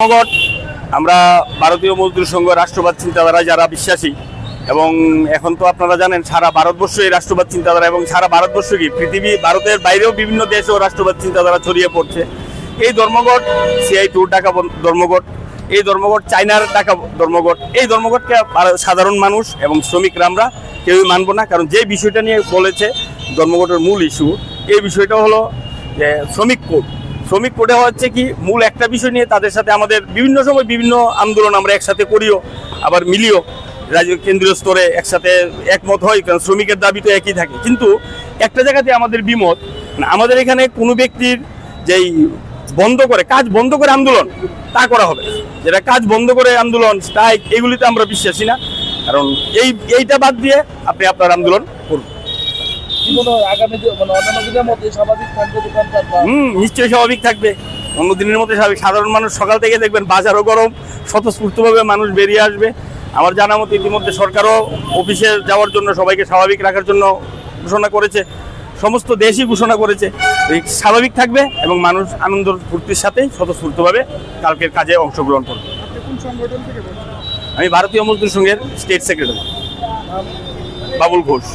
ধর্মঘট আমরা ভারতীয় মজদুর সংঘ, রাষ্ট্রবাদ চিন্তাধারায় যারা বিশ্বাসী, এবং এখন তো আপনারা জানেন সারা ভারতবর্ষ এই রাষ্ট্রবাদ চিন্তাধারা, এবং সারা ভারতবর্ষ কি পৃথিবী, ভারতের বাইরেও বিভিন্ন দেশেও রাষ্ট্রবাদ চিন্তাধারা ছড়িয়ে পড়ছে। এই ধর্মঘট সিআই টুর ডাকা ধর্মঘট, এই ধর্মঘট চায়নার ডাকা ধর্মঘট, এই ধর্মঘটকে সাধারণ মানুষ এবং শ্রমিকরা আমরা কেউই মানব না, কারণ যে বিষয়টা নিয়ে বলেছে, ধর্মঘটের মূল ইস্যু এই বিষয়টা হলো যে শ্রমিক কোড। শ্রমিক কোডে হচ্ছে কি, মূল একটা বিষয় নিয়ে তাদের সাথে আমাদের বিভিন্ন সময় বিভিন্ন আন্দোলন আমরা একসাথে করিও, আবার মিলিও। রাজ্য কেন্দ্রীয় স্তরে একসাথে একমত হয় কারণ শ্রমিকের দাবি তো একই থাকে। কিন্তু একটা জায়গাতে আমাদের বিমত মানে আমাদের এখানে কোনো ব্যক্তির যেই বন্ধ করে, কাজ বন্ধ করে আন্দোলন, তা করা হবে। যেটা কাজ বন্ধ করে আন্দোলন স্ট্রাইক এগুলিতে আমরা বিশ্বাসী না। কারণ এই, এইটা বাদ দিয়ে আপনি আপনার আন্দোলন মনে আগামী অন্যান্য দিনের মধ্যে স্বাভাবিক থাকবে দোকানপাট হুম নিশ্চয়ই স্বাভাবিক থাকবে। অন্য দিনের মধ্যে স্বাভাবিক। সাধারণ মানুষ সকাল থেকে দেখবেন বাজারও গরম স্বতঃস্ফূর্তভাবে মানুষ বেরিয়ে আসবে। আমার জানা মতো ইতিমধ্যে সরকারও অফিসে যাওয়ার জন্য সবাইকে স্বাভাবিক রাখার জন্য ঘোষণা করেছে। সমস্ত দেশই ঘোষণা করেছে। স্বাভাবিক থাকবে এবং মানুষ আনন্দ ফুর্তির সাথে স্বতঃস্ফূর্তভাবে কালকের কাজে অংশগ্রহণ করবে। আপনি কোন সংগঠন থেকে বলছেন? আমি ভারতীয় মজদুর সংঘের স্টেট সেক্রেটারি বাবুল ঘোষ।